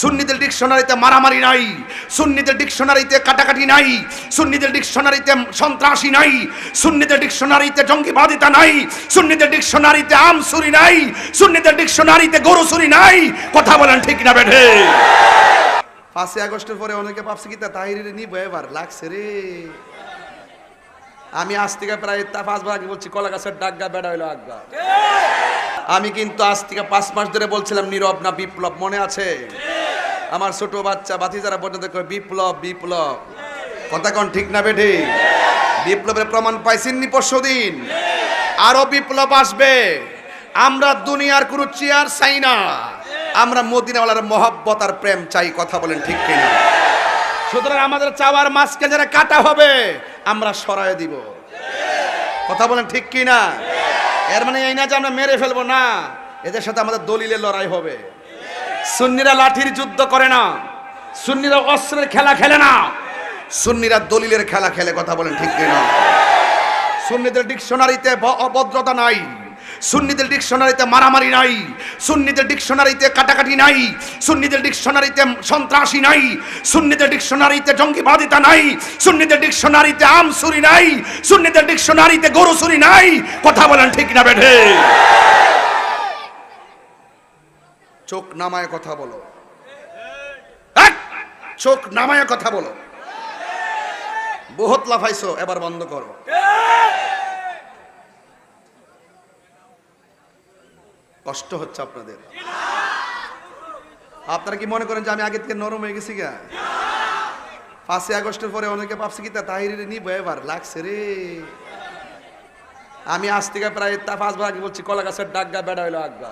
সুন্নিদের ডিকশনারিতে মারামারি নাই, সুন্নিদের ডিকশনারিতে কাটাকাটি নাই, সুন্নিদের ডিকশনারিতে সন্ত্রাসী নাই, সুন্নিদের ডিকশনারিতে জঙ্গিবাদিতা নাই, সুন্নিদের ডিকশনারিতে আম চুরি নাই, সুন্নিদের ডিকশনারিতে গরু চুরি নাই। কথা বলেন ঠিক না বেঠে? পাঁচই আগস্টের পরে অনেকে ভাবছে কি, তা তাহিরে নিব এবার, লাগছে রে। আমি আজ থেকে প্রায় পাঁচবার আগে বলছি, কলা গাছের ডাগা বেড়া হইল আজ্ঞা আমি কিন্তু আজ থেকে পাঁচ মাস ধরে বলছিলাম, নীরব না বিপ্লব, মনে আছে? আমার ছোট বাচ্চা বাতি যারা পর্যন্ত বিপ্লব বিপ্লব। কথা কোন ঠিক না বেঠে? বিপ্লবের প্রমাণ পাইছেননি পরশু দিন? আরও বিপ্লব আসবে। আমরা দুনিয়ার কোনো চেয়ার চাই না। আমরা মদিনাওয়ালার মহব্বত আর প্রেম চাই, কথা বলেন ঠিক কিনা? সুতরাং আমাদের চাওয়ার মাছকে যারা কাটা হবে, আমরা সরায় দিব। কথা বলেন ঠিক কি না এর মানে এই না যে আমরা মেরে ফেলব, না। এদের সাথে আমাদের দলিলের লড়াই হবে। সুন্নিরা লাঠির যুদ্ধ করে না। সুন্নিরা অস্ত্রের খেলা খেলে না। সুন্নিরা দলিলের খেলা খেলে কথা বলেন ঠিক না সুন্নিদের ডিকশনারিতে অভদ্রতা নাই। সুন্নিদের ডিকশনারিতে মারামারি নাই। সুন্নিদের ডিকশনারিতে কাটাকাটি নাই। সুন্নিদের ডিকশনারিতে সন্ত্রাসী নাই। সুন্নিদের ডিকশনারিতে জঙ্গিবাদিতা নাই। সুন্নিদের ডিকশনারিতে আম চুরি নাই। সুন্নিদের ডিকশনারিতে গরু চুরি নাই। কথা বলেন ঠিক না বেঠে? চোখ নামায় কথা বলো! চোখ নামায় কথা বলো। বহুত লাফাইছো, এবার বন্ধ করো। কষ্ট হচ্ছে আপনাদের। আপনারা কি মনে করেন যে আমি আগে থেকে নরম হয়ে গেছি গা? পাঁচই আগস্টের পরে অনেকে ভাবছে কি, তা তাহিরে নিব এবার, লাগছে রে। আমি আজ থেকে প্রায় তা পাঁচবার আগে বলছি কলা গাছের ডাগা বেড়া হইল আজ্ঞা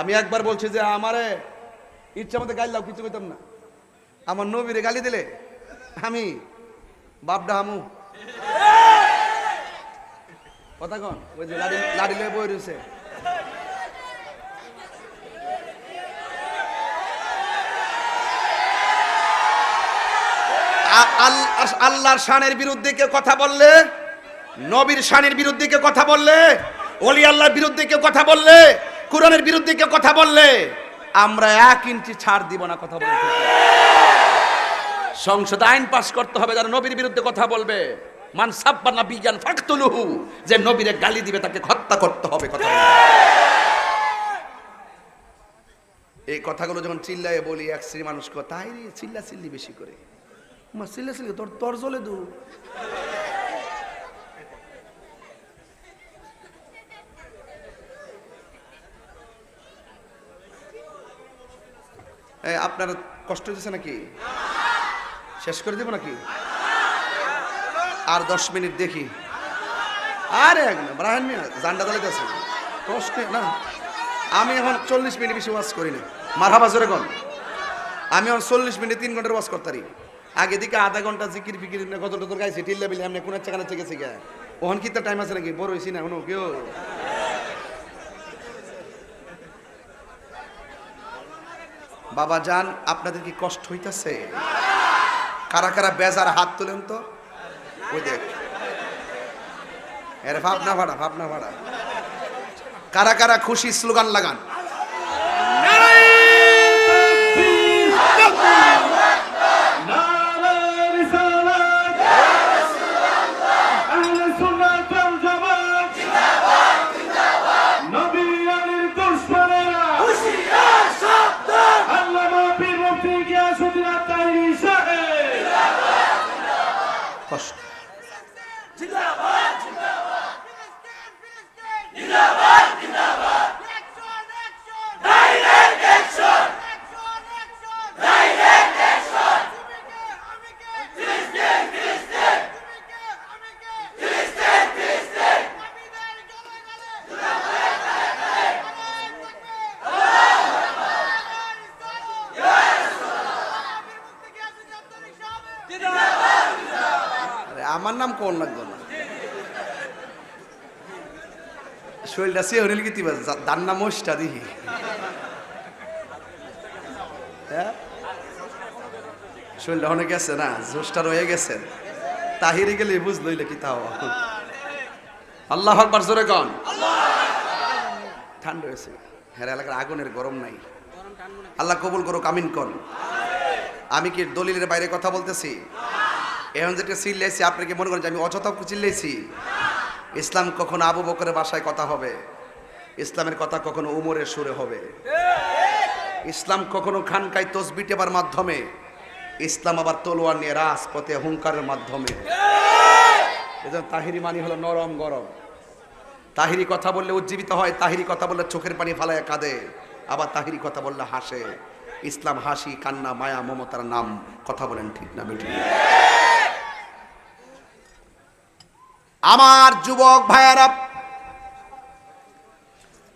আমি একবার বলছি যে আমারে ইচ্ছা মতো গাইলাও কিছু কইতাম না। আমার নবীরে গালি দিলে আমি বাপডা হামু। কথা কন, ওই যে লাড়ি বই রয়েছে আল্লাহর শানের বিরুদ্ধে কেউ কথা বললে, নবীর শানের বিরুদ্ধে কেউ কথা বললে, অলি আল্লাহর বিরুদ্ধে কেউ কথা বললে কোরআনের বিরুদ্ধে কেউ কথা বললে আমরা এক ইঞ্চি ছাড় দিব না কথা বলতে। সংসদে আইন পাস করতে হবে যারা নবীর বিরুদ্ধে কথা বলবে। মান সাব্বানা বিজ্ঞান ফাকতুলুহু যে নবীরে গালি দিবে তাকে হত্যা করতে হবে কথা। এই কথাগুলো যখন চিল্লায় বলি এক শ্রী মানুষ কয়, তাই রে চিল্লা চিল্লি বেশি করে। মা চিল্লা চিল্লি তোর তোর জলে দু। আপনার কষ্ট হচ্ছে নাকি? শেষ করে দেবো নাকি? আর দশ মিনিট দেখি। আরে এক না ব্রাহান জান্ডা দালিতে আছে কষ্ট, না। আমি এখন চল্লিশ মিনিট বেশি ওয়াজ করি না মারহাবা জোরে কন। আমি এখন চল্লিশ মিনিট, তিন ঘণ্টার ওয়াজ করতারি। আগে দিকে আধা ঘণ্টা জিকির ফিকির কত টত গাইছি, টিল্লা বিলে এমনি কোন চাকানা চেকে গা ওখান কি তার টাইম আছে নাকি? বড় হয়েছি না এখনও কেউ বাবা যান, আপনাদের কি কষ্ট হইতেছে? কারা কারা বেজার হাত তোলেন তো? ওই দেখ। এর ভাবনা ভাড়া ভাবনা ভাড়া। কারা কারা খুশি স্লোগান লাগান। আমার নাম কোন লাগতো না। শরীরটা সে হরিল কি তিবা দান্না মোষটা দিহি। হ্যাঁ? শরীরটা অনেক গেছে না রয়ে গেছে। তাহিরে গেলে বুঝলইলে কি তাও আল্লাহ আকবার, জোরে কন। ঠান্ডা হয়েছে। হ্যাঁ এলাকার আগুনের গরম নাই। আল্লাহ কবুল করো কামিন কর আমি কি দলিলের বাইরে কথা বলতেছি? এখন যেটা চিল্লাইছি আপনি কি মনে করেন যে আমি অযথা চিল্লাইছি। ইসলাম কখনো আবু বকরের বাসায় কথা হবে, ইসলামের কথা কখনো উমরের সুরে হবে। ইসলাম কখনো খানকায় তসবি টেবার মাধ্যমে, ইসলাম আবার তলোয়ার নিয়ে রাজপথে হুঙ্কারের মাধ্যমে। এজন্য তাহিরি মানি হলো নরম গরম। তাহিরি কথা বললে উজ্জীবিত হয়, তাহিরি কথা বললে চোখের পানি ফালায় কাঁদে, আবার তাহিরি কথা বললে হাসে। ইসলাম হাসি, কান্না, মায়া, মমতার নাম, কথা বলেন ঠিক না বেঠিক আমার যুবক ভাইয়ারা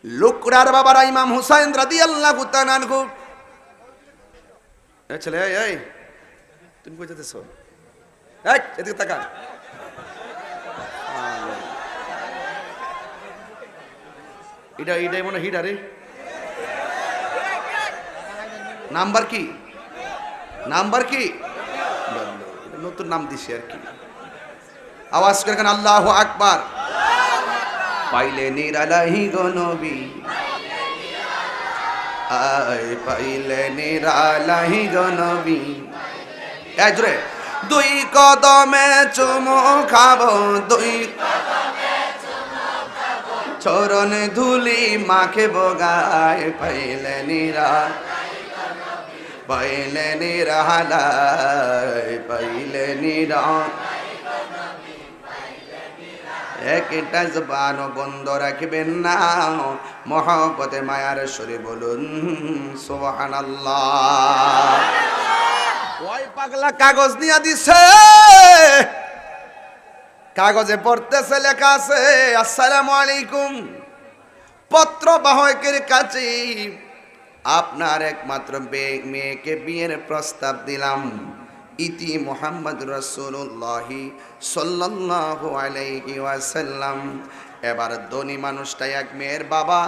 লুকরার বাবারা ইমাম হুসাইন রাদি আল্লাহ গুতানানহু এ ছেলে এই, এই তুমি কই যেতেছ? এই এদিকে তাকা এটা এটাই মনে হিট আরে নাম্বার কি? নাম্বার কি? নতুন নাম দিছি আর কি। আওয়াজ করে কেন? আল্লাহ আকবার। পাইলে নিরালাহি গনবী আয়, পাইলে নিরালাহি গনবী এই জোরে। দুই কদমে চুমু খাব, দুই চরণ ধুলি মাখে বগায় পাইলে নিরা, পাইলে নিরালায় পাইলে নিরা একটা জবান বন্ধ রাখবেন না। মহাপতে মায়ার সরে বলুন সোহান পাগলা কাগজ নিয়ে দিছে। কাগজে পড়তেছে, লেখা আছে, আসসালামু আলাইকুম। পত্র বাহকের কাছে আপনার একমাত্র মেয়েকে বিয়ের প্রস্তাব দিলাম। ইতি মোহাম্মদ রসুল্লাহি সাল্লাল্লাহু আলাইহি ওয়াসাল্লাম। এবার ধনী মানুষটা এক মেয়ের বাবা,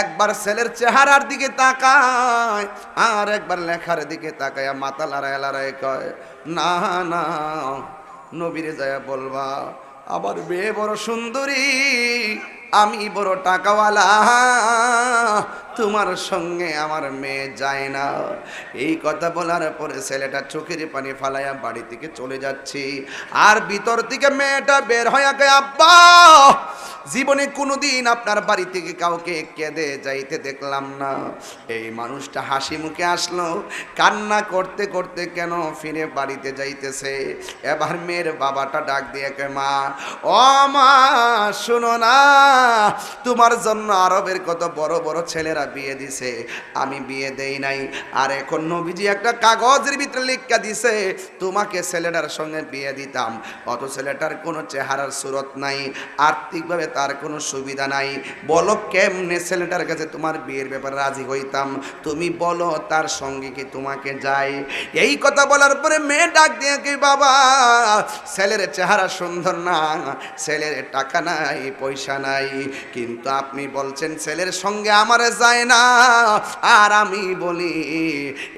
একবার ছেলের চেহারার দিকে তাকায়, আর একবার লেখার দিকে তাকায়, মাথা লড়ায় লড়াই কয়, না না, নবীরে যায় বলবা আবার মেয়ে বড় সুন্দরী, আমি বড় টাকাওয়ালা তোমার সঙ্গে আমার মেয়ে যায় না। এই কথা বলার পরে ছেলেটা চোখের পানি ফালাইয়া বাড়ি থেকে চলে যাচ্ছি। আর ভিতর থেকে মেয়েটা বের হয়ে গে আব্বা, জীবনে কোনোদিন আপনার বাড়ি থেকে কাউকে কেঁদে যাইতে দেখলাম না। এই মানুষটা হাসি মুখে আসলো, কান্না করতে করতে কেন ফিরে বাড়িতে যাইতেছে। এবার মেয়ের বাবাটা ডাক দিয়ে মা, ও মা, শোনো না, তোমার জন্য আরবের কত বড় বড় ছেলেরা বিয়ে দিছে, আমি বিয়ে দেই নাই। আর এখন নবীজি একটা কাগজের ভিতরে লিখা দিছে, তোমাকে ছেলেটার সঙ্গে বিয়ে দিতাম। অত ছেলেটার কোনো চেহারার সুরত নাই, আর্থিকভাবে তার কোনো সুবিধা নাই। বলো কেমনে ছেলেটার কাছে তোমার বিয়ের ব্যাপারে রাজি হইতাম? তুমি বলো তার সঙ্গে কি তোমাকে যাই এই কথা বলার পরে মেয়ে ডাক দিয়ে কি বাবা, ছেলের চেহারা সুন্দর না, ছেলের টাকা নাই, পয়সা নাই। কিন্তু আপনি বলছেন ছেলের সঙ্গে আমার যায় না। আর আমি বলি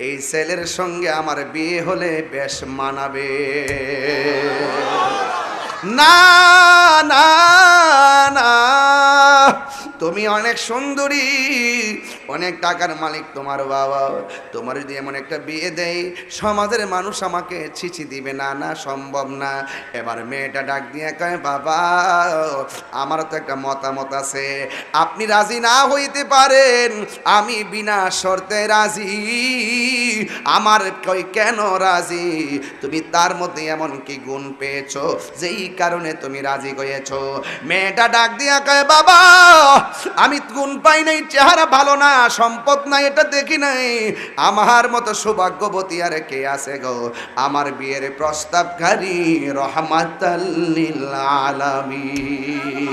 এই ছেলের সঙ্গে আমার বিয়ে হলে বেশ মানাবে। না না না। তুমি অনেক সুন্দরী, অনেক টাকার মালিক তোমার বাবা। তোমার যদি এমন একটা বিয়ে দেয় সমাজের মানুষ আমাকে ছিছি দিবে। না না, সম্ভব না। এবার মেয়েটা ডাক দিয়ে কয়, বাবা আমার তো একটা মতামত আছে। আপনি রাজি না হইতে পারেন, আমি বিনা শর্তে রাজি। আমার কই কেন রাজি? তুমি তার মধ্যে এমন কি গুণ পেয়েছ? যেই কারণে তুমি রাজি হয়েছো। মেয়েটা ডাক দিয়া কয়, বাবা, আমি গুণ পাই নাই, চেহারা ভালো না, সম্পদ নাই, এটা দেখি নাই। আমার মতো সৌভাগ্যবতী আর কে আছে গো? আমার বিয়ের প্রস্তাবকারী রহমাতাল্লিল আলামিন।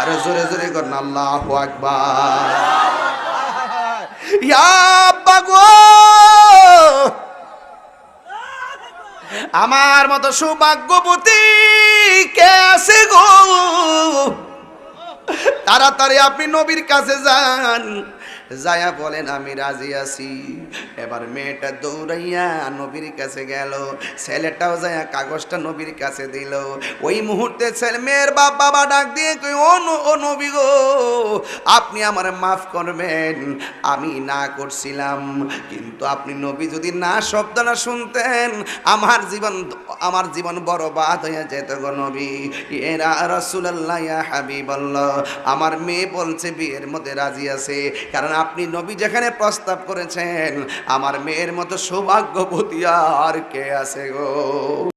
আরে জোরে জোরে কর না আল্লাহু আকবার। ইয়া আব্বা গো আমার মতো সৌভাগ্যবতী কে আছে গো? তাড়াতাড়ি আপনি নবীর কাছে যান। যায়া বলেন, আমি রাজি আছি। এবার মেয়েটা দৌড়াইয়া নবীর কাছে গেল। ছেলেটাও যায়া কাগজটা নবীর কাছে দিল। ওই মুহূর্তে ছেলে মেয়ের বাপ বাবা ডাক দিয়ে কই ও ও নবী গো, আপনি আমার মাফ করবেন। আমি না করছিলাম, কিন্তু আপনি নবী যদি না শব্দ না শুনতেন, আমার জীবন আমার জীবন বরবাদ হয়ে যেত গো নবী। এরা রসুল্লাহ হাবিবাল্লাহ, আমার মেয়ে বলছে, বিয়ের মধ্যে রাজি আছে। কারণ আপনি নবী যেখানে প্রস্তাব করেছেন আমার মেয়ের মতো সৌভাগ্যবতী আর কে আছে গো?